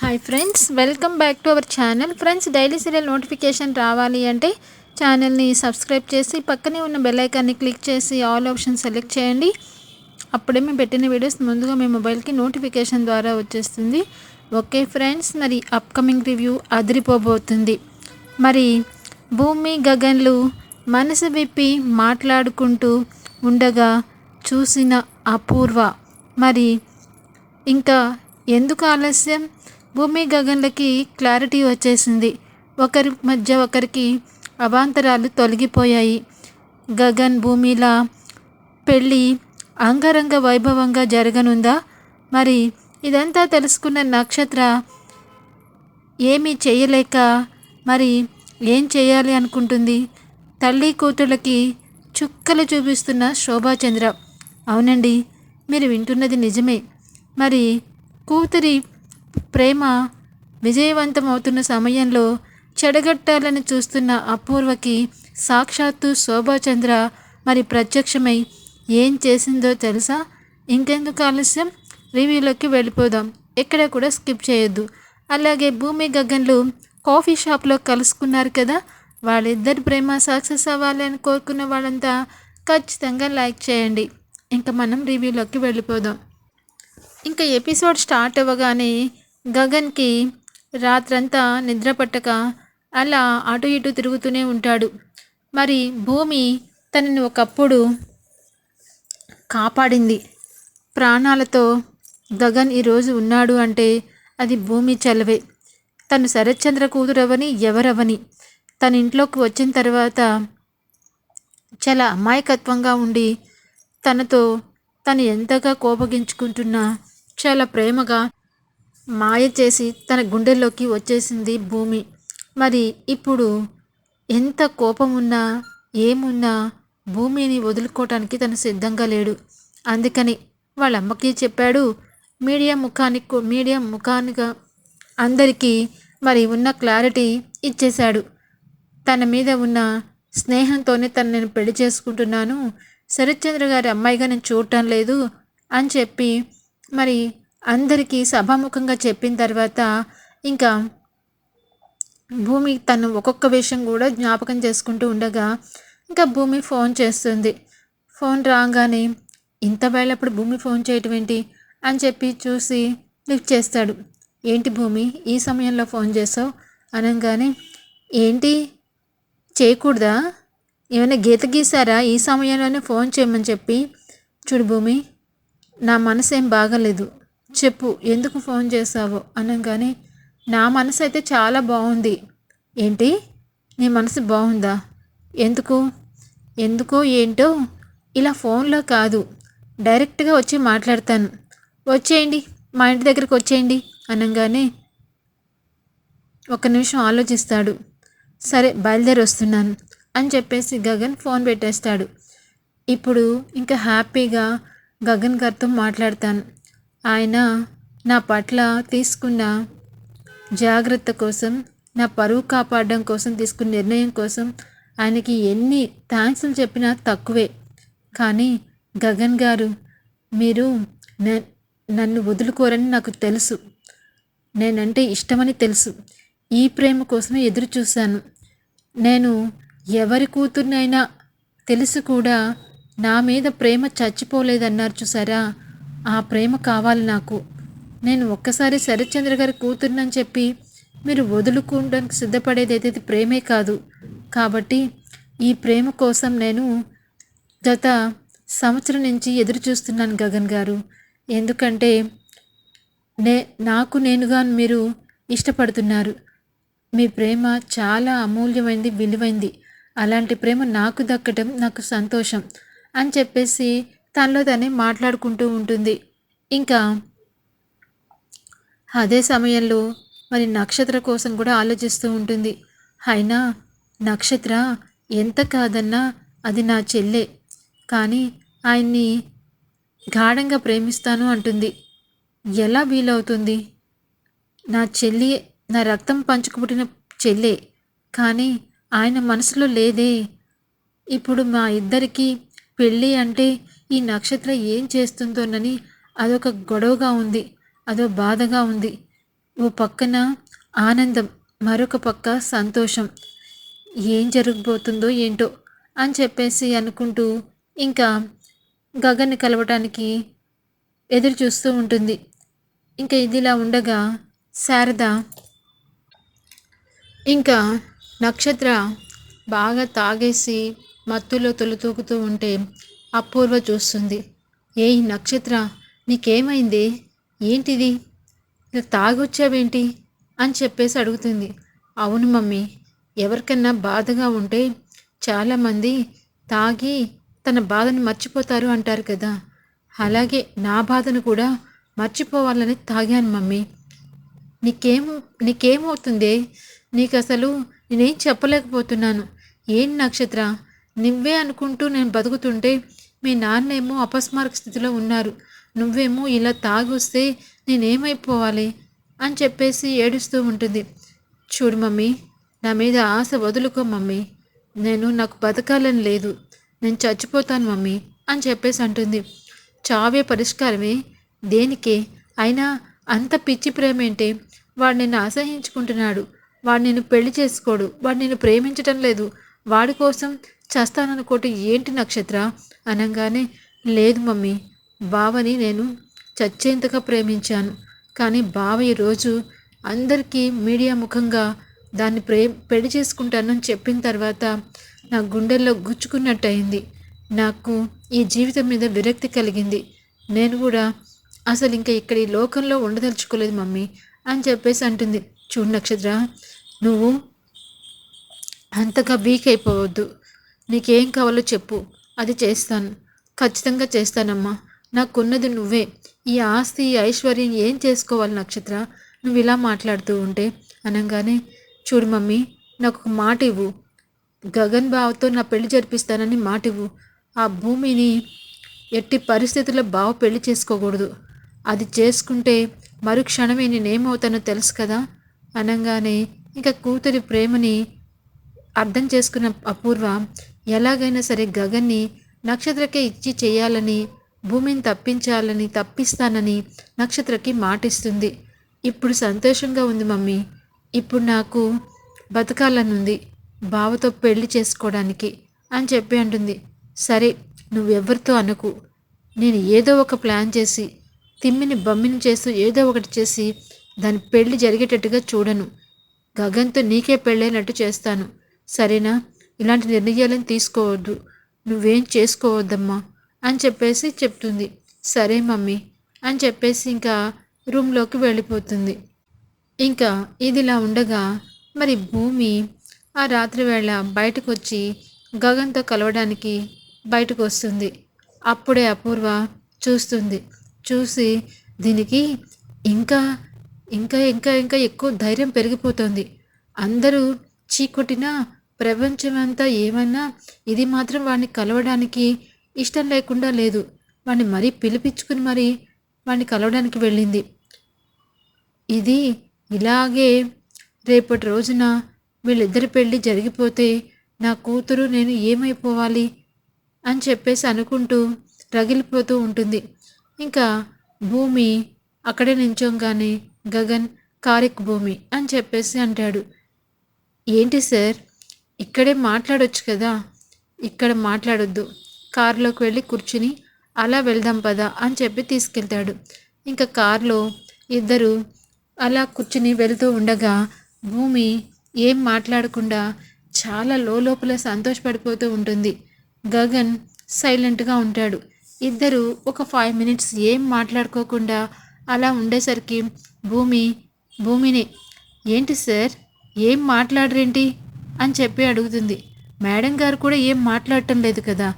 Hi friends welcome back to our channel friends daily serial notification రావాలి అంటే ఛానల్ని subscribe చేసి పక్కనే ఉన్న బెల్ ఐకాన్ని క్లిక్ చేసి ఆల్ ఆప్షన్ సెలెక్ట్ చేయండి. అప్పుడే మేము పెట్టిన వీడియోస్ ముందుగా మీ మొబైల్కి నోటిఫికేషన్ ద్వారా వచ్చేస్తుంది. ఓకే ఫ్రెండ్స్ మరి అప్కమింగ్ రివ్యూ అదిరిపోబోతుంది. మరి భూమి గగన్లు మనసు విప్పి మాట్లాడుకుంటూ ఉండగా చూసిన అపూర్వ. మరి ఇంకా ఎందుకు ఆలస్యం? భూమి గగన్లకి క్లారిటీ వచ్చేసింది. ఒకరి మధ్య ఒకరికి అవాంతరాలు తొలగిపోయాయి. గగన్ భూమిలా పెళ్ళి అంగరంగ వైభవంగా జరగనుందా? మరి ఇదంతా తెలుసుకున్న నక్షత్ర ఏమీ చేయలేక మరి ఏం చేయాలి అనుకుంటుంది? తల్లి కూతుళ్ళకి చుక్కలు చూపిస్తున్న శోభాచంద్ర అవునండి మీరు వింటున్నది నిజమే. మరి కూతురి ప్రేమ విజయవంతమవుతున్న సమయంలో చెడగట్టాలని చూస్తున్న అపూర్వకి సాక్షాత్తు శోభాచంద్ర మరి ప్రత్యక్షమై ఏం చేసిందో తెలుసా? ఇంకెందుకు ఆలస్యం? రివ్యూలోకి వెళ్ళిపోదాం. ఎక్కడ కూడా స్కిప్ చేయొద్దు. అలాగే భూమి గగన్లు కాఫీ షాప్లో కలుసుకున్నారు కదా? వాళ్ళిద్దరి ప్రేమ సక్సెస్ అవ్వాలని కోరుకున్న వాళ్ళంతా ఖచ్చితంగా లైక్ చేయండి. ఇంకా మనం రివ్యూలోకి వెళ్ళిపోదాం. ఇంకా ఎపిసోడ్ స్టార్ట్ అవ్వగానే గగన్కి రాత్రంతా నిద్ర పట్టక అలా అటు ఇటు తిరుగుతూనే ఉంటాడు. మరి భూమి తనని ఒకప్పుడు కాపాడింది. ప్రాణాలతో గగన్ ఈరోజు ఉన్నాడు అంటే అది భూమి చలవే. తను శరత్చంద్ర కూతురవని ఎవరవని. తన ఇంట్లోకి వచ్చిన తర్వాత చాలా అమాయకత్వంగా ఉండి తనతో తను ఎంతగా కోపగించుకుంటున్నా చాలా ప్రేమగా మాయ చేసి తన గుండెల్లోకి వచ్చేసింది భూమి. మరి ఇప్పుడు ఎంత కోపం ఉన్నా ఏమున్నా భూమిని వదులుకోవటానికి తను సిద్ధంగా లేడు. అందుకని వాళ్ళ అమ్మకి చెప్పాడు మీడియా ముఖానికి మీడియా ముఖానిగా అందరికీ మరి ఉన్న క్లారిటీ ఇచ్చేశాడు. తన మీద ఉన్న స్నేహంతోనే తను నేను పెళ్ళి చేసుకుంటున్నాను. శరత్చంద్ర గారి అమ్మాయిగా నేను చూడటం లేదు అని చెప్పి మరి అందరికీ సభాముఖంగా చెప్పిన తర్వాత ఇంకా భూమి తను ఒక్కొక్క విషయం కూడా జ్ఞాపకం చేసుకుంటూ ఉండగా ఇంకా భూమి ఫోన్ చేస్తుంది. ఫోన్ రాగానే ఇంత వేళప్పుడు భూమి ఫోన్ చేయటం ఏంటి? అని చెప్పి చూసి లిఫ్ట్ చేస్తాడు. ఏంటి భూమి ఈ సమయంలో ఫోన్ చేసావు? అనగానే ఏంటి? చేయకూడదా? ఏమైనా గీత గీసారా ఈ సమయంలోనే ఫోన్ చేయమని చెప్పి చూడు భూమి నా మనసు ఏం బాగలేదు. చెప్పు ఎందుకు ఫోన్ చేసావో అనగానే నా మనసు అయితే చాలా బాగుంది ఏంటి? నీ మనసు బాగుందా ఎందుకు? ఎందుకో ఏంటో? ఇలా ఫోన్లో కాదు. డైరెక్ట్గా వచ్చి మాట్లాడతాను. వచ్చేయండి మా ఇంటి దగ్గరికి వచ్చేయండి అనగానే ఒక నిమిషం ఆలోచిస్తాడు. సరే బయలుదేరి వస్తున్నాను అని చెప్పేసి గగన్ ఫోన్ పెట్టేస్తాడు. ఇప్పుడు ఇంకా హ్యాపీగా గగన్ గారితో మాట్లాడతాను. ఆయన నా పట్ల తీసుకున్న జాగ్రత్త కోసం నా పరువు కాపాడడం కోసం తీసుకున్న నిర్ణయం కోసం ఆయనకి ఎన్ని థ్యాంక్స్లు చెప్పినా తక్కువే. కానీ గగన్ గారు మీరు నన్ను వదులుకోరని నాకు తెలుసు. నేనంటే ఇష్టమని తెలుసు. ఈ ప్రేమ కోసమే ఎదురు చూశాను. నేను ఎవరి కూతుర్నైనా తెలుసు కూడా నా మీద ప్రేమ చచ్చిపోలేదన్నారు చూసారా? ఆ ప్రేమ కావాలి నాకు. నేను ఒక్కసారి శరత్చంద్ర గారి కూతుర్నని చెప్పి మీరు వదులుకోవడానికి సిద్ధపడేది అయితే ప్రేమే కాదు. కాబట్టి ఈ ప్రేమ కోసం నేను గత సంవత్సరం నుంచి ఎదురు చూస్తున్నాను గగన్ గారు. ఎందుకంటే నే నాకు నేనుగా మీరు ఇష్టపడుతున్నారు. మీ ప్రేమ చాలా అమూల్యమైంది విలువైంది. అలాంటి ప్రేమ నాకు దక్కడం నాకు సంతోషం అని చెప్పేసి తనలో తనే మాట్లాడుకుంటూ ఉంటుంది. ఇంకా అదే సమయంలో మరి నక్షత్ర కోసం కూడా ఆలోచిస్తూ ఉంటుంది. అయినా నక్షత్ర ఎంత కాదన్నా అది నా చెల్లె. కానీ ఆయన్ని గాఢంగా ప్రేమిస్తాను అంటుంది. ఎలా వీలవుతుంది? నా చెల్లి నా రక్తం పంచుకుపుట్టిన చెల్లె. కానీ ఆయన మనసులో లేదే. ఇప్పుడు మా ఇద్దరికి పెళ్ళి అంటే ఈ నక్షత్రం ఏం చేస్తుందోనని అదొక గొడవగా ఉంది. అదో బాధగా ఉంది. ఓ పక్కన ఆనందం మరొక పక్క సంతోషం. ఏం జరగబోతుందో ఏంటో అని చెప్పేసి అనుకుంటూ ఇంకా గగన్ని కలవటానికి ఎదురు చూస్తూ ఉంటుంది. ఇంకా ఇదిలా ఉండగా శారద ఇంకా నక్షత్ర బాగా తాగేసి మత్తులో తొలుతూకుతూ ఉంటే అపూర్వ చూస్తుంది. ఏయ్ నక్షత్ర నీకేమైంది? ఏంటిది? ఇలా తాగొచ్చావేంటి? అని చెప్పేసి అడుగుతుంది. అవును మమ్మీ ఎవరికన్నా బాధగా ఉంటే చాలామంది తాగి తన బాధను మర్చిపోతారు అంటారు కదా. అలాగే నా బాధను కూడా మర్చిపోవాలని తాగాను మమ్మీ. నీకేం నీకేమవుతుంది? నీకు అసలు నేనేం చెప్పలేకపోతున్నాను. ఏం నక్షత్ర? నువ్వే అనుకుంటూ నేను బతుకుతుంటే మీ నాన్నేమో అపస్మారక స్థితిలో ఉన్నారు. నువ్వేమో ఇలా తాగొస్తే నేనేమైపోవాలి? అని చెప్పేసి ఏడుస్తూ ఉంటుంది. చూడు మమ్మీ నా మీద ఆశ వదులుకో మమ్మీ. నేను నాకు బతకాలని లేదు. నేను చచ్చిపోతాను మమ్మీ అని చెప్పేసి అంటుంది. చావే పరిష్కారమే. దేనికే? అయినా అంత పిచ్చి ప్రేమ ఏంటి వాడు నిన్ను అసహించుకుంటున్నాడు. వాడు నిన్ను పెళ్ళి చేసుకోడు. వాడు నిన్ను ప్రేమించటం లేదు. వాడి కోసం చస్తాననుకోటి ఏంటి నక్షత్ర? అనగానే లేదు మమ్మీ బావని నేను చచ్చేంతగా ప్రేమించాను. కానీ బావ ఈరోజు అందరికీ మీడియా ముఖంగా దాన్ని ప్రే పెళ్ళి చేసుకుంటానని చెప్పిన తర్వాత నా గుండెల్లో గుచ్చుకున్నట్టు అయింది నాకు ఈ జీవితం మీద విరక్తి కలిగింది. నేను కూడా అసలు ఇంకా ఇక్కడ ఈ లోకంలో ఉండదలుచుకోలేదు మమ్మీ అని చెప్పేసి అంటుంది. చూడు నక్షత్ర నువ్వు అంతగా వీక్ అయిపోవద్దు. నీకేం కావాలో చెప్పు. అది చేస్తాను. ఖచ్చితంగా చేస్తానమ్మా. నాకున్నది నువ్వే. ఈ ఆస్తి ఈ ఐశ్వర్యం ఏం చేసుకోవాలి నక్షత్ర? నువ్వు ఇలా మాట్లాడుతూ ఉంటే అనగానే చూడు మమ్మీ నాకు ఒక మాట ఇవ్వు. గగన్ బావతో నా పెళ్ళి జరిపిస్తానని మాట ఇవ్వు. ఆ భూమిని ఎట్టి పరిస్థితుల్లో బావ పెళ్ళి చేసుకోకూడదు. అది చేసుకుంటే మరుక్షణమే నేనేమవుతానో తెలుసు కదా? అనగానే ఇంకా కూతురి ప్రేమని అర్థం చేసుకున్న అపూర్వ ఎలాగైనా సరే గగన్ని నక్షత్రకే ఇచ్చి చేయాలని భూమిని తప్పించాలని తప్పిస్తానని నక్షత్రకి మాటిస్తుంది. ఇప్పుడు సంతోషంగా ఉంది మమ్మీ. ఇప్పుడు నాకు బతకాలనుంది. బావతో పెళ్ళి చేసుకోవడానికి అని చెప్పి అంటుంది. సరే నువ్వెవరితో అనకు. నేను ఏదో ఒక ప్లాన్ చేసి తిమ్మిని బమ్మిని చేస్తూ ఏదో ఒకటి చేసి దాని పెళ్ళి జరిగేటట్టుగా చూడను. గగన్తో నీకే పెళ్ళైనట్టు చేస్తాను. సరేనా? ఇలాంటి నిర్ణయాలను తీసుకోవద్దు. నువ్వేం చేసుకోవద్దమ్మా అని చెప్పేసి చెప్తుంది. సరే మమ్మీ అని చెప్పేసి ఇంకా రూమ్లోకి వెళ్ళిపోతుంది. ఇంకా ఇదిలా ఉండగా మరి భూమి ఆ రాత్రి వేళ బయటకు వచ్చి గగన్తో కలవడానికి బయటకు వస్తుంది అప్పుడే అపూర్వ చూస్తుంది. చూసి దీనికి ఇంకా ఇంకా ఇంకా ఇంకా ఎక్కువ ధైర్యం పెరిగిపోతుంది. అందరూ చీకొట్టినా ప్రపంచమంతా ఏమన్నా ఇది మాత్రం వాడిని కలవడానికి ఇష్టం లేకుండా లేదు. వాడిని మరీ పిలిపించుకుని మరీ వాడిని కలవడానికి వెళ్ళింది. ఇది ఇలాగే రేపటి రోజున వీళ్ళిద్దరి పెళ్ళి జరిగిపోతే నా కూతురు నేను ఏమైపోవాలి అని చెప్పేసి అనుకుంటూ రగిలిపోతూ ఉంటుంది. ఇంకా భూమి అక్కడే నించోగానే గగన్ కారిక్ భూమి అని చెప్పేసి అంటాడు. ఏంటి సార్? ఇక్కడే మాట్లాడొచ్చు కదా. ఇక్కడ మాట్లాడొద్దు. కారులోకి వెళ్ళి కూర్చుని అలా వెళ్దాం పదా అని చెప్పి తీసుకెళ్తాడు. ఇంకా కారులో ఇద్దరు అలా కూర్చుని వెళ్తూ ఉండగా భూమి ఏం మాట్లాడకుండా చాలా లోపల సంతోషపడిపోతూ ఉంటుంది. గగన్ సైలెంట్గా ఉంటాడు. ఇద్దరు ఒక ఫైవ్ మినిట్స్ ఏం మాట్లాడుకోకుండా అలా ఉండేసరికి భూమి భూమిని ఏంటి సార్? ఏం మాట్లాడరేంటి? అని చెప్పి అడుగుతుంది. మేడం గారు కూడా ఏం మాట్లాడటం లేదు కదా.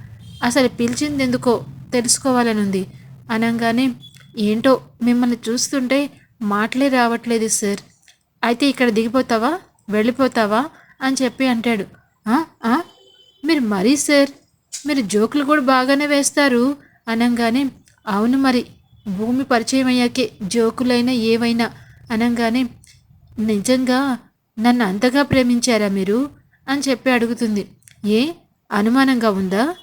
అసలు పిలిచింది ఎందుకో తెలుసుకోవాలని ఉంది అనగానే ఏంటో మిమ్మల్ని చూస్తుంటే మాటలే రావట్లేదు సార్. అయితే ఇక్కడ దిగిపోతావా? వెళ్ళిపోతావా? అని చెప్పి అంటాడు. మీరు మరీ సార్ మీరు జోకులు కూడా బాగానే వేస్తారు. అనగానే అవును మరి భూమి పరిచయం అయ్యాకే జోకులైనా ఏవైనా. అనగానే నిజంగా నన్ను అంతగా ప్రేమించారా మీరు? అని చెప్పి అడుగుతుంది. ఏ అనుమానంగా ఉందా?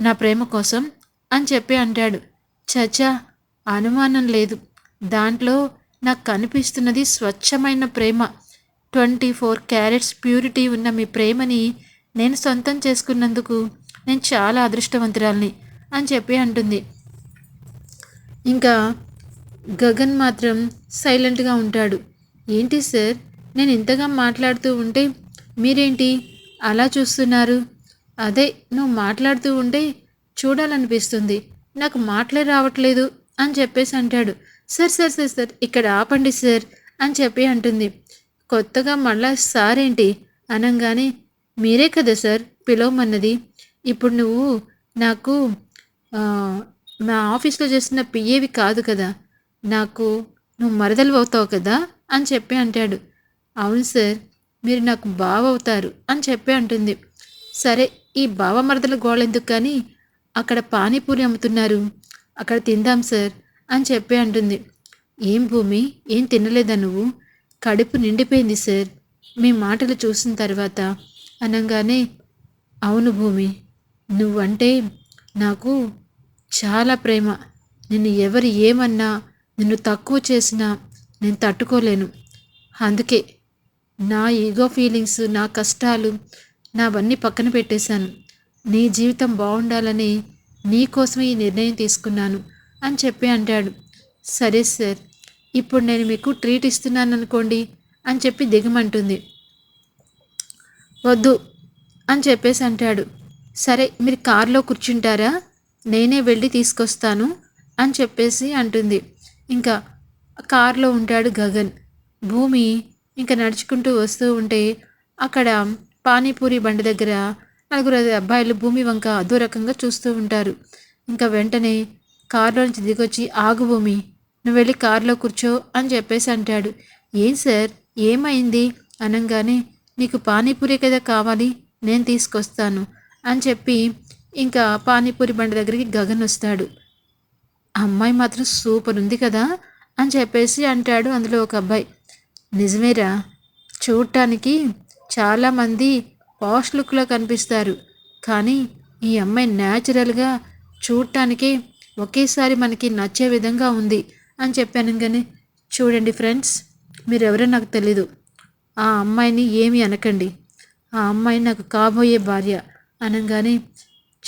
నా ప్రేమ కోసం? అని చెప్పి అంటాడు. చచా అనుమానం లేదు. దాంట్లో నాకు కనిపిస్తున్నది స్వచ్ఛమైన ప్రేమ. ట్వంటీ ఫోర్ క్యారెట్స్ ప్యూరిటీ ఉన్న మీ ప్రేమని నేను సొంతం చేసుకున్నందుకు నేను చాలా అదృష్టవంతురాల్ని అని చెప్పి అంటుంది. ఇంకా గగన్ మాత్రం సైలెంట్గా ఉంటాడు. ఏంటి సార్? నేను ఇంతగా మాట్లాడుతూ ఉంటే మీరేంటి అలా చూస్తున్నారు? అదే నువ్వు మాట్లాడుతూ ఉంటే చూడాలనిపిస్తుంది. నాకు మాటలే రావట్లేదు అని చెప్పేసి అంటాడు. సార్ సార్ సార్ సార్ ఇక్కడ ఆపండి సార్ అని చెప్పి అంటుంది. కొత్తగా మళ్ళా సార్ ఏంటి? అనగానే మీరే కదా సార్ పిలవమన్నది. ఇప్పుడు నువ్వు నాకు మా ఆఫీస్లో చేస్తున్న పిఏవి కాదు కదా. నాకు నువ్వు మరదలు అవుతావు కదా అని చెప్పి అంటాడు. అవును సార్ మీరు నాకు బావ అవుతారు అని చెప్పి అంటుంది. సరే ఈ బావ మరదల గోళెందుకు కానీ? అక్కడ పానీపూరి అమ్ముతున్నారు. అక్కడ తిందాం సార్ అని చెప్పి అంటుంది. ఏం భూమి? ఏం తినలేదా నువ్వు? కడుపు నిండిపోయింది సార్. మీ మాటలు చూసిన తర్వాత అనగానే అవును భూమి నువ్వంటే నాకు చాలా ప్రేమ. నిన్ను ఎవరు ఏమన్నా నిన్ను తక్కువ చేసినా నేను తట్టుకోలేను. అందుకే నా ఈగో ఫీలింగ్స్ నా కష్టాలు నావన్నీ పక్కన పెట్టేశాను. నీ జీవితం బాగుండాలని నీకోసం ఈ నిర్ణయం తీసుకున్నాను అని చెప్పి అంటాడు. సరే సార్ ఇప్పుడు నేను మీకు ట్రీట్ ఇస్తున్నాను అనుకోండి అని చెప్పి దిగమంటుంది. వద్దు అని చెప్పేసి అంటాడు. సరే మీరు కారులో కూర్చుంటారా? నేనే వెళ్ళి తీసుకొస్తాను అని చెప్పేసి అంటుంది. ఇంకా కారులో ఉంటాడు గగన్. భూమి ఇంకా నడుచుకుంటూ వస్తూ ఉంటే అక్కడ పానీపూరి బండి దగ్గర నలుగురు అబ్బాయిలు భూమి వంక అదో రకంగా చూస్తూ ఉంటారు. ఇంకా వెంటనే కారులో నుంచి దిగొచ్చి ఆగు భూమి నువ్వు వెళ్ళి కారులో కూర్చో అని చెప్పేసి అంటాడు. ఏం సార్ ఏమైంది? అనగానే నీకు పానీపూరి కదా కావాలి నేను తీసుకొస్తాను అని చెప్పి ఇంకా పానీపూరి బండి దగ్గరికి గగన్ వస్తాడు. అమ్మాయి మాత్రం సూపర్ ఉంది కదా అని చెప్పేసి అంటాడు అందులో ఒక అబ్బాయి. నిజమేరా. చూడటానికి చాలామంది పాష్ లుక్లో కనిపిస్తారు. కానీ ఈ అమ్మాయి న్యాచురల్గా చూడటానికి ఒకేసారి మనకి నచ్చే విధంగా ఉంది అని చెప్పాను కానీ చూడండి ఫ్రెండ్స్ మీరెవరో నాకు తెలీదు. ఆ అమ్మాయిని ఏమి అనకండి. ఆ అమ్మాయి నాకు కాబోయే భార్య అనగానే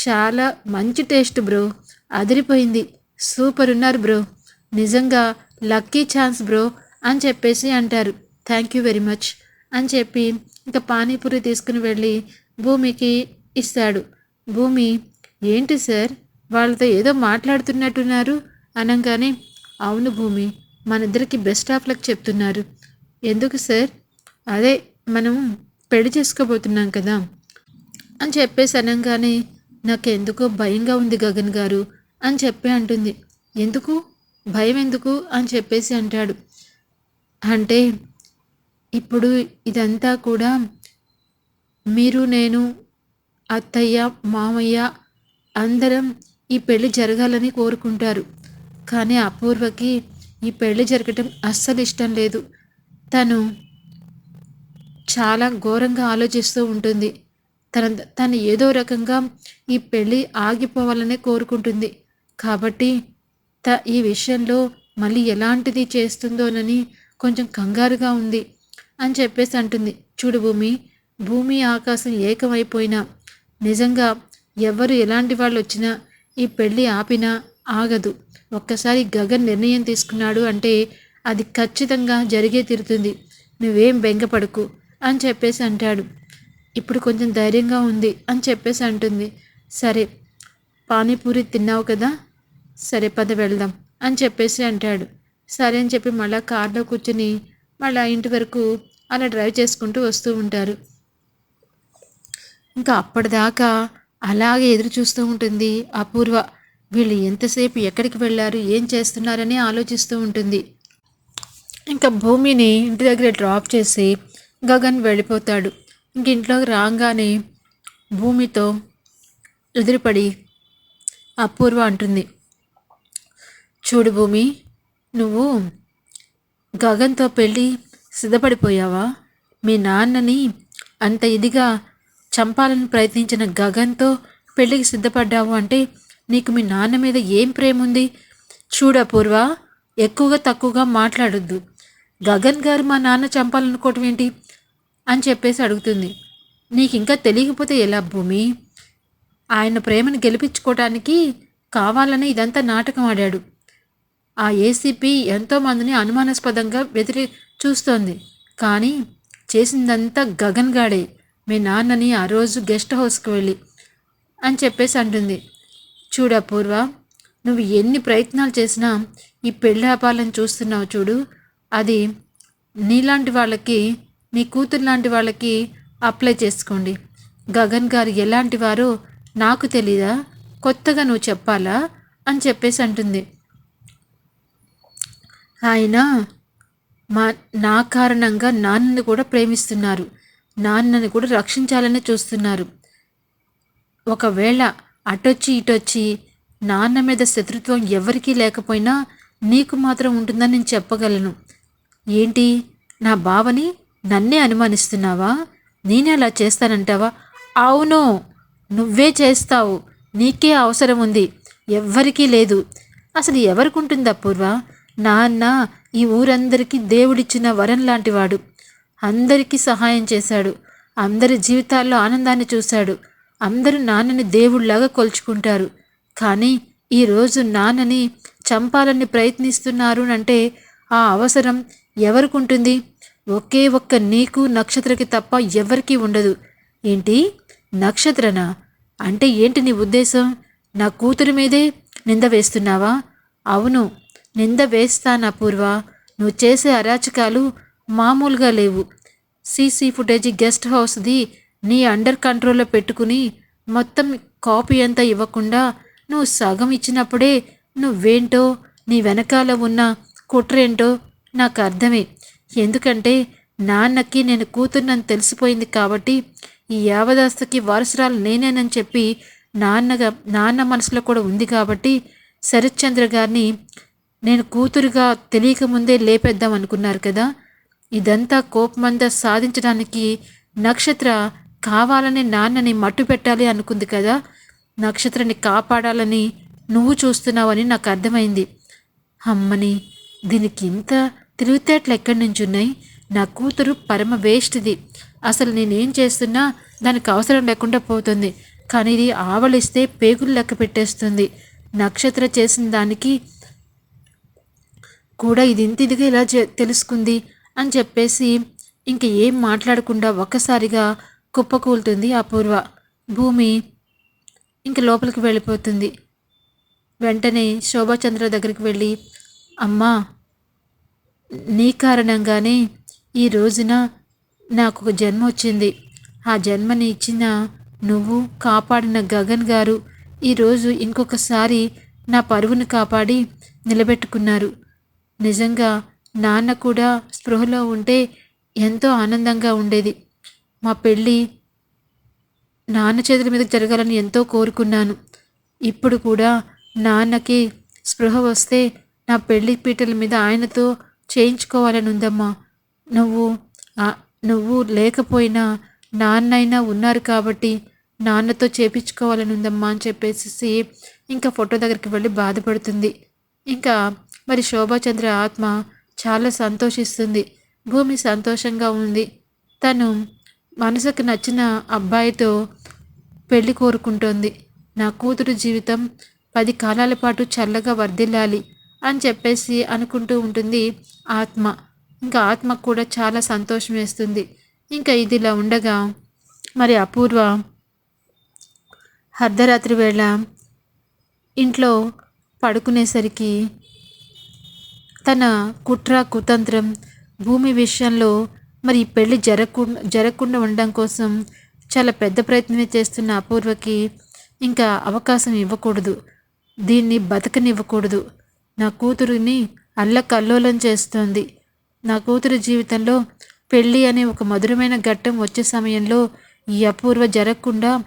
చాలా మంచి టేస్ట్ బ్రో. అదిరిపోయింది. సూపర్ ఉన్నారు బ్రో. నిజంగా లక్కీ ఛాన్స్ బ్రో. అని చెప్పేసి అంటారు. థ్యాంక్ యూ వెరీ మచ్ అని చెప్పి ఇంకా పానీపూరి తీసుకుని వెళ్ళి భూమికి ఇస్తాడు. భూమి ఏంటి సార్? వాళ్ళతో ఏదో మాట్లాడుతున్నట్టున్నారు. అనగానే అవును భూమి మన ఇద్దరికి బెస్ట్ ఆఫ్ లక్ చెప్తున్నారు. ఎందుకు సార్? అదే మనం పెళ్ళి చేసుకోబోతున్నాం కదా. అని చెప్పేసి అనగానే నాకెందుకో భయంగా ఉంది గగన్ గారు అని చెప్పి అంటుంది. ఎందుకు? భయం ఎందుకు? అని చెప్పేసి అంటాడు. అంటే ఇప్పుడు ఇదంతా కూడా మీరు నేను అత్తయ్య మామయ్య అందరం ఈ పెళ్ళి జరగాలని కోరుకుంటారు. కానీ అపూర్వకి ఈ పెళ్ళి జరగటం అస్సలు ఇష్టం లేదు. తను చాలా ఘోరంగా ఆలోచిస్తూ ఉంటుంది. తన తను ఏదో రకంగా ఈ పెళ్ళి ఆగిపోవాలనే కోరుకుంటుంది. కాబట్టి త ఈ విషయంలో మళ్ళీ ఎలాంటిది చేస్తుందోనని కొంచెం కంగారుగా ఉంది అని చెప్పేసి అంటుంది. చూడు భూమి భూమి ఆకాశం ఏకమైపోయినా నిజంగా ఎవరు ఎలాంటి వాళ్ళు వచ్చినా ఈ పెళ్ళి ఆపినా ఆగదు. ఒక్కసారి గగన్ నిర్ణయం తీసుకున్నాడు అంటే అది ఖచ్చితంగా జరిగే తీరుతుంది. నువ్వేం బెంగపడకు అని చెప్పేసి అంటాడు. ఇప్పుడు కొంచెం ధైర్యంగా ఉంది అని చెప్పేసి అంటుంది. సరే పానీపూరి తిన్నావు కదా? సరే పద వెళ్దాం అని చెప్పేసి అంటాడు. సరే అని చెప్పి మళ్ళీ కార్లో కూర్చుని మళ్ళీ ఇంటి వరకు అలా డ్రైవ్ చేసుకుంటూ వస్తూ ఉంటారు. ఇంకా అప్పటిదాకా అలాగే ఎదురు చూస్తూ ఉంటుంది అపూర్వ. వీళ్ళు ఎంతసేపు ఎక్కడికి వెళ్ళారు ఏం చేస్తున్నారని ఆలోచిస్తూ ఉంటుంది. ఇంకా భూమిని ఇంటి దగ్గర డ్రాప్ చేసి గగన్ వెళ్ళిపోతాడు. ఇంక ఇంట్లోకి రాగానే భూమితో ఎదురుపడి అపూర్వ అంటుంది. చూడు భూమి నువ్వు గగన్తో పెళ్ళి సిద్ధపడిపోయావా? మీ నాన్నని అంత ఇదిగా చంపాలని ప్రయత్నించిన గగన్తో పెళ్ళికి సిద్ధపడ్డావు అంటే నీకు మీ నాన్న మీద ఏం ప్రేమ ఉంది చూడపూర్వ ఎక్కువగా తక్కువగా మాట్లాడొద్దు. గగన్ గారు మా నాన్న చంపాలనుకోవటం ఏంటి? అని చెప్పేసి అడుగుతుంది. నీకు ఇంకా తెలియకపోతే ఎలా భూమి? ఆయన ప్రేమను గెలిపించుకోవటానికి కావాలని ఇదంతా నాటకం ఆడాడు. ఆ ఏసీపీ ఎంతోమందిని అనుమానాస్పదంగా వ్యతిరే చూస్తోంది. కానీ చేసిందంతా గగన్ గాడే. మీ నాన్నని ఆ రోజు గెస్ట్ హౌస్కి వెళ్ళి అని చెప్పేసి అంటుంది. చూడ పూర్వ నువ్వు ఎన్ని ప్రయత్నాలు చేసినా ఈ పెళ్ళి చూస్తున్నావు చూడు. అది నీలాంటి వాళ్ళకి నీ కూతురు లాంటి వాళ్ళకి అప్లై చేసుకోండి. గగన్ గారు ఎలాంటి వారో నాకు తెలీదా? కొత్తగా నువ్వు చెప్పాలా? అని చెప్పేసి అంటుంది. ఆయన మా నా కారణంగా నాన్నని కూడా ప్రేమిస్తున్నారు. నాన్నని కూడా రక్షించాలని చూస్తున్నారు. ఒకవేళ అటొచ్చి ఇటొచ్చి నాన్న మీద శత్రుత్వం ఎవరికీ లేకపోయినా నీకు మాత్రం ఉంటుందని నేను చెప్పగలను. ఏంటి? నా బావని నన్నే అనుమానిస్తున్నావా? నేనే అలా చేస్తానంటావా? అవును నువ్వే చేస్తావు. నీకే అవసరం ఉంది. ఎవ్వరికీ లేదు. అసలు ఎవరికి ఉంటుందా పూర్వ? నాన్న ఈ ఊరందరికీ దేవుడిచ్చిన వరం లాంటివాడు. అందరికీ సహాయం చేశాడు. అందరి జీవితాల్లో ఆనందాన్ని చూశాడు. అందరూ నాన్నని దేవుళ్ళాగా కొలుచుకుంటారు. కానీ ఈరోజు నాన్నని చంపాలని ప్రయత్నిస్తున్నారు అంటే ఆ అవసరం ఎవరికి ఉంటుంది ఒకే ఒక్క నీకు నక్షత్రకి తప్ప ఎవరికీ ఉండదు. ఏంటి? నక్షత్రనా? అంటే ఏంటి నీ ఉద్దేశం? నా కూతురి మీదే నింద వేస్తున్నావా? అవును నింద వేస్తానా పూర్వ? నువ్వు చేసే అరాచకాలు మామూలుగా లేవు. సీసీ ఫుటేజ్ గెస్ట్ హౌస్ది నీ అండర్ కంట్రోల్లో పెట్టుకుని మొత్తం కాపీ అంతా ఇవ్వకుండా నువ్వు సగం ఇచ్చినప్పుడే నువ్వేంటో నీ వెనకాల ఉన్న కుట్రేంటో నాకు అర్థమే. ఎందుకంటే నాన్నకి నేను కూతుర్నని తెలిసిపోయింది కాబట్టి ఈ యావదాస్తకి వారసురాలు నేనేనని చెప్పి నాన్నగా నాన్న మనసులో కూడా ఉంది కాబట్టి శరత్చంద్ర గారిని నేను కూతురుగా తెలియకముందే లేపేద్దాం అనుకున్నారు కదా. ఇదంతా కోపమంతా సాధించడానికి నక్షత్ర కావాలని నాన్నని మట్టు పెట్టాలి అనుకుంది కదా. నక్షత్రాన్ని కాపాడాలని నువ్వు చూస్తున్నావని నాకు అర్థమైంది. అమ్మని దీనికి ఇంత తెలివితేటలు ఎక్కడి నుంచి ఉన్నాయి? నా కూతురు పరమ వేస్ట్ది అసలు నేనేం చేస్తున్నా దానికి అవసరం లేకుండా పోతుంది. కానీ ఇది ఆవలిస్తే పేగులు లెక్క పెట్టేస్తుంది. నక్షత్ర చేసిన దానికి కూడా ఇది ఇలా తెలుసుకుంది అని చెప్పేసి ఇంక ఏం మాట్లాడకుండా ఒక్కసారిగా కుప్పకూలుతుంది అపూర్వ భూమి. ఇంక లోపలికి వెళ్ళిపోతుంది. వెంటనే శోభాచంద్ర దగ్గరికి వెళ్ళి అమ్మా నీ కారణంగానే ఈ రోజున నాకు ఒక జన్మ వచ్చింది. ఆ జన్మని ఇచ్చిన నువ్వు కాపాడిన గగన్ గారు ఈరోజు ఇంకొకసారి నా పరువును కాపాడి నిలబెట్టుకున్నారు. నిజంగా నాన్న కూడా స్పృహలో ఉంటే ఎంతో ఆనందంగా ఉండేది. మా పెళ్ళి నాన్న చేతుల మీద జరగాలని ఎంతో కోరుకున్నాను. ఇప్పుడు కూడా నాన్నకి స్పృహ వస్తే నా పెళ్ళి పీటల మీద ఆయనతో చేయించుకోవాలని ఉందమ్మా నువ్వు నువ్వు లేకపోయినా నాన్నైనా ఉన్నారు కాబట్టి నాన్నతో చేపించుకోవాలని ఉందమ్మా అని చెప్పేసి ఇంకా ఫోటో దగ్గరికి వెళ్ళి బాధపడుతుంది. ఇంకా మరి శోభాచంద్ర ఆత్మ చాలా సంతోషిస్తుంది. భూమి సంతోషంగా ఉంది. తను మనసుకు నచ్చిన అబ్బాయితో పెళ్ళి కోరుకుంటోంది. నా కూతురు జీవితం పది కాలాల పాటు చల్లగా వర్ధిల్లాలి అని చెప్పేసి అనుకుంటూ ఉంటుంది ఆత్మ. ఇంకా ఆత్మ కూడా చాలా సంతోషం వేస్తుంది. ఇంకా ఇదిలా ఉండగా మరి అపూర్వ అర్ధరాత్రి వేళ ఇంట్లో పడుకునేసరికి తన కుట్ర కుతంత్రం భూమి విషయంలో మరి పెళ్ళి జరగకుండా జరగకుండా ఉండడం కోసం చాలా పెద్ద ప్రయత్నమే చేస్తున్న అపూర్వకి ఇంకా అవకాశం ఇవ్వకూడదు. దీన్ని బతకనివ్వకూడదు. నా కూతురిని అల్లకల్లోలం చేస్తోంది. నా కూతురు జీవితంలో పెళ్ళి అనే ఒక మధురమైన ఘట్టం వచ్చే సమయంలో ఈ అపూర్వ జరగకుండా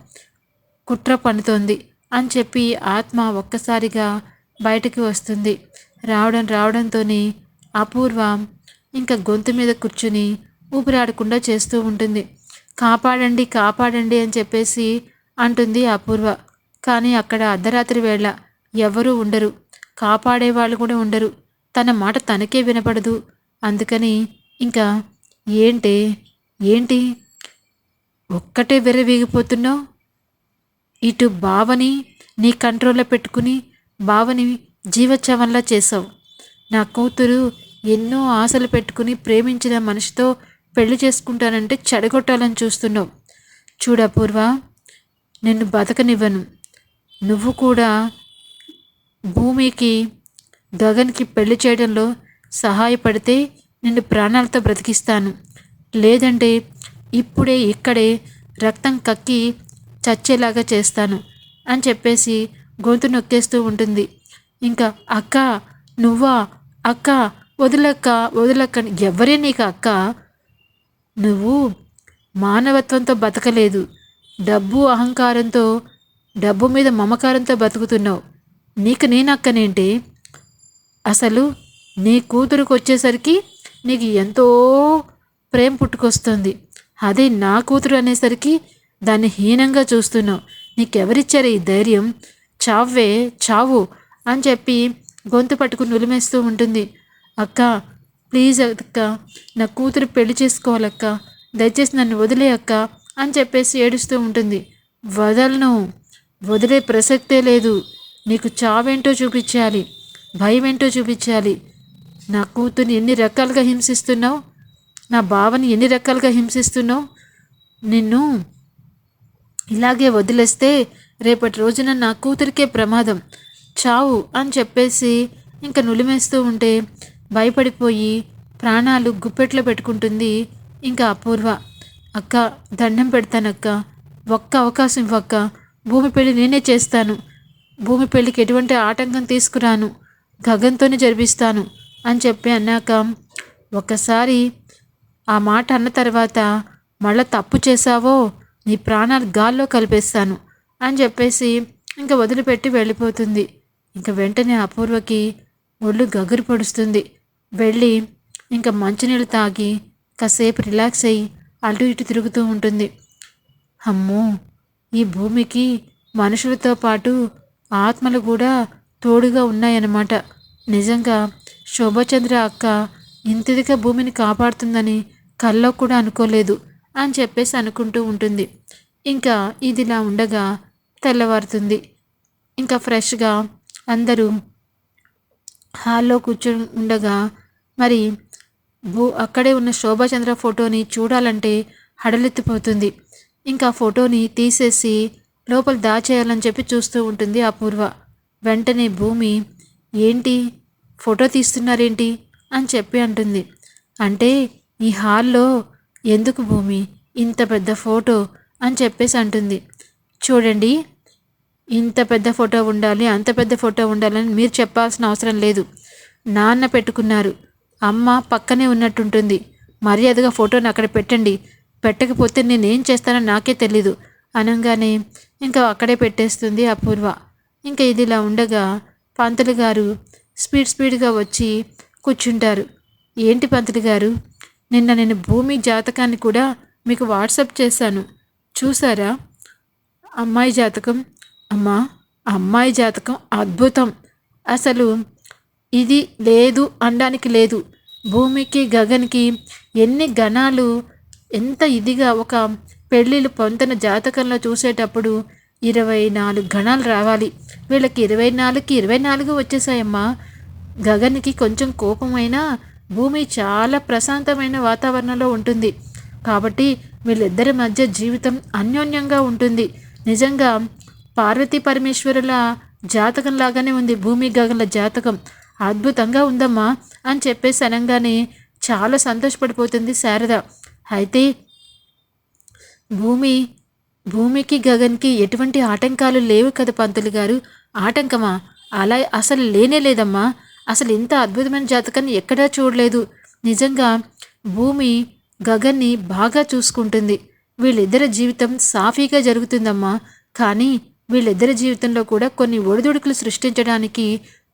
కుట్ర పనుతోంది అని చెప్పి ఆత్మ ఒక్కసారిగా బయటకు వస్తుంది. రావడం రావడంతోనే అపూర్వ ఇంకా గొంతు మీద కూర్చుని ఊపిరాడకుండా చేస్తూ ఉంటుంది. కాపాడండి కాపాడండి అని చెప్పేసి అంటుంది అపూర్వ. కానీ అక్కడ అర్ధరాత్రి వేళ ఎవరూ ఉండరు. కాపాడే వాళ్ళు కూడా ఉండరు. తన మాట తనకే వినపడదు. అందుకని ఇంకా ఏంటి ఏంటి? ఒక్కటే విర్రవీగిపోతున్నావు ఇటు బావని నీ కంట్రోల్లో పెట్టుకుని బావని జీవోత్సవంలా చేసావు నా కూతురు ఎన్నో ఆశలు పెట్టుకుని ప్రేమించిన మనిషితో పెళ్ళి చేసుకుంటానంటే చెడగొట్టాలని చూస్తున్నావు. చూడపూర్వ నిన్ను బతకనివ్వను. నువ్వు కూడా భూమికి గగన్కి పెళ్ళి చేయడంలో సహాయపడితే నిన్ను ప్రాణాలతో బ్రతికిస్తాను. లేదంటే ఇప్పుడే ఇక్కడే రక్తం కక్కి చచ్చేలాగా చేస్తాను అని చెప్పేసి గొంతు నొక్కేస్తూ ఉంటుంది. ఇంకా అక్క నువ్వా? అక్క వదిలక్క వదిలక్క ఎవరే నీకు అక్క? నువ్వు మానవత్వంతో బతకలేదు. డబ్బు అహంకారంతో డబ్బు మీద మమకారంతో బతుకుతున్నావు. నీకు నేనక్కనేంటి అసలు నీ కూతురుకు వచ్చేసరికి నీకు ఎంతో ప్రేమ పుట్టుకొస్తుంది. అదే నా కూతురు అనేసరికి దాన్ని హీనంగా చూస్తున్నావు. నీకెవరిచ్చారు ఈ ధైర్యం? చావే చావు. అని చెప్పి గొంతు పట్టుకుని నులిమేస్తూ ఉంటుంది. అక్క ప్లీజ్ అక్క నా కూతురు పెళ్ళి చేసుకోవాలక్క దయచేసి నన్ను వదిలే అక్క అని చెప్పేసి ఏడుస్తూ ఉంటుంది. వదలను. వదిలే ప్రసక్తే లేదు. నీకు చావేంటో చూపించాలి. భయం ఏంటో చూపించాలి. నా కూతుర్ని ఎన్ని రకాలుగా హింసిస్తున్నావు? నా బావని ఎన్ని రకాలుగా హింసిస్తున్నావు? నిన్ను ఇలాగే వదిలేస్తే రేపటి రోజున నా కూతురికే ప్రమాదం. చావు అని చెప్పేసి ఇంకా నులిమేస్తూ ఉంటే భయపడిపోయి ప్రాణాలు గుప్పెట్లో పెట్టుకుంటుంది ఇంకా అపూర్వ. అక్క దండం పెడతానక్క. ఒక్క అవకాశం ఇవ్వక్క. భూమి పెళ్ళి నేనే చేస్తాను. భూమి పెళ్ళికి ఎటువంటి ఆటంకం తీసుకురాను. గగన్తోనే జరిపిస్తాను అని చెప్పి అన్నాక ఒక్కసారి ఆ మాట అన్న తర్వాత మళ్ళా తప్పు చేశావో నీ ప్రాణాలు గాల్లో కలిపేస్తాను అని చెప్పేసి ఇంకా వదిలిపెట్టి వెళ్ళిపోతుంది. ఇంకా వెంటనే అపూర్వకి ఒళ్ళు గగురు పొడుస్తుంది వెళ్ళి ఇంకా మంచినీళ్ళు తాగి కాసేపు రిలాక్స్ అయ్యి అటు ఇటు తిరుగుతూ ఉంటుంది. అమ్మో! ఈ భూమికి మనుషులతో పాటు ఆత్మలు కూడా తోడుగా ఉన్నాయన్నమాట. నిజంగా శోభచంద్ర అక్క ఇంతదిగా భూమిని కాపాడుతుందని కల్లో కూడా అనుకోలేదు అని చెప్పేసి అనుకుంటూ ఉంటుంది. ఇంకా ఇదిలా ఉండగా తెల్లవారుతుంది. ఇంకా ఫ్రెష్గా అందరూ హాల్లో కూర్చొని ఉండగా మరి భూ అక్కడే ఉన్న శోభాచంద్ర ఫోటోని చూడాలంటే హడలెత్తిపోతుంది. ఇంకా ఫోటోని తీసేసి లోపల దాచేయాలని చెప్పి చూస్తూ ఉంటుంది అపూర్వ. వెంటనే భూమి ఏంటి? ఫోటో తీస్తున్నారేంటి? అని చెప్పి అంటుంది. అంటే ఈ హాల్లో ఎందుకు భూమి? ఇంత పెద్ద ఫోటో అని చెప్పేసి అంటుంది. చూడండి ఇంత పెద్ద ఫోటో ఉండాలి అంత పెద్ద ఫోటో ఉండాలని మీరు చెప్పాల్సిన అవసరం లేదు. నాన్న పెట్టుకున్నారు. అమ్మ పక్కనే ఉన్నట్టుంటుంది. మర్యాదగా ఫోటోని అక్కడ పెట్టండి. పెట్టకపోతే నేనేం చేస్తానో నాకే తెలీదు. అనగానే ఇంకా అక్కడే పెట్టేస్తుంది అపూర్వ. ఇంకా ఇది ఇలా ఉండగా పంతులు గారు స్పీడ్ స్పీడ్గా వచ్చి కూర్చుంటారు. ఏంటి పంతులు గారు? నిన్న నేను భూమి జాతకాన్ని కూడా మీకు వాట్సప్ చేశాను. చూసారా అమ్మాయి జాతకం. అమ్మా అమ్మాయి జాతకం అద్భుతం. అసలు ఇది లేదు అనడానికి లేదు. భూమికి గగన్కి ఎన్ని గణాలు ఎంత ఇదిగా ఒక పెళ్ళిళ్ళు పొంతన జాతకంలో చూసేటప్పుడు ఇరవై నాలుగు గణాలు రావాలి. వీళ్ళకి ఇరవై నాలుగుకి ఇరవై నాలుగు వచ్చేసాయమ్మా. గగన్కి కొంచెం కోపమైనా భూమి చాలా ప్రశాంతమైన వాతావరణంలో ఉంటుంది. కాబట్టి వీళ్ళిద్దరి మధ్య జీవితం అన్యోన్యంగా ఉంటుంది. నిజంగా పార్వతీ పరమేశ్వరుల జాతకం లాగానే ఉంది. భూమి గగన్ల జాతకం. అద్భుతంగా ఉందమ్మా అని చెప్పేసి అనగానే చాలా సంతోషపడిపోతుంది శారద. అయితే భూమి భూమికి గగన్కి ఎటువంటి ఆటంకాలు లేవు కదా పంతులు గారు. ఆటంకమా? అలా అసలు లేనే లేదమ్మా. అసలు ఇంత అద్భుతమైన జాతకాన్ని ఎక్కడా చూడలేదు. నిజంగా భూమి గగన్ని బాగా చూసుకుంటుంది. వీళ్ళిద్దరి జీవితం సాఫీగా జరుగుతుందమ్మా. కానీ వీళ్ళిద్దరి జీవితంలో కూడా కొన్ని ఒడిదుడుకులు సృష్టించడానికి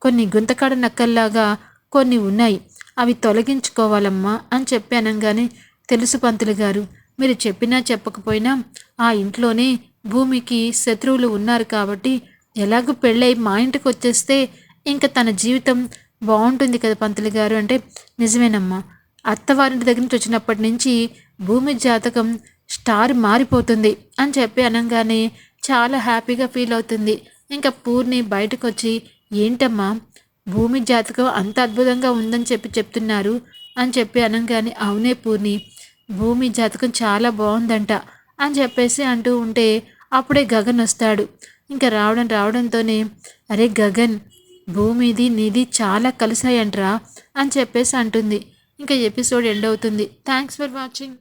కొన్ని గుంతకాడ నక్కల్లాగా కొన్ని ఉన్నాయి. అవి తొలగించుకోవాలమ్మా అని చెప్పి అనగానే తెలుసు పంతులు గారు మీరు చెప్పినా చెప్పకపోయినా ఆ ఇంట్లోనే భూమికి శత్రువులు ఉన్నారు కాబట్టి ఎలాగో పెళ్ళై మా ఇంటికి వచ్చేస్తే ఇంకా తన జీవితం బాగుంటుంది కదా పంతులు గారు అంటే నిజమేనమ్మా. అత్తవారింటి దగ్గర నుంచి వచ్చినప్పటి నుంచి భూమి జాతకం స్టార్ మారిపోతుంది అని చెప్పి అనగానే చాలా హ్యాపీగా ఫీల్ అవుతుంది. ఇంకా పూర్ణి బయటకు వచ్చి ఏంటమ్మా భూమి జాతకం అంత అద్భుతంగా ఉందని చెప్పి చెప్తున్నారు అని చెప్పి అనగానే అవునే పూర్ణి భూమి జాతకం చాలా బాగుందంట అని చెప్పేసి అంటూ ఉంటే అప్పుడే గగన్ వస్తాడు. ఇంకా రావడం రావడంతోనే అరే గగన్ భూమిది నీది చాలా కలిసాయంట్రా అని చెప్పేసి అంటుంది. ఇంకా ఎపిసోడ్ ఎండ్ అవుతుంది. Thanks for watching.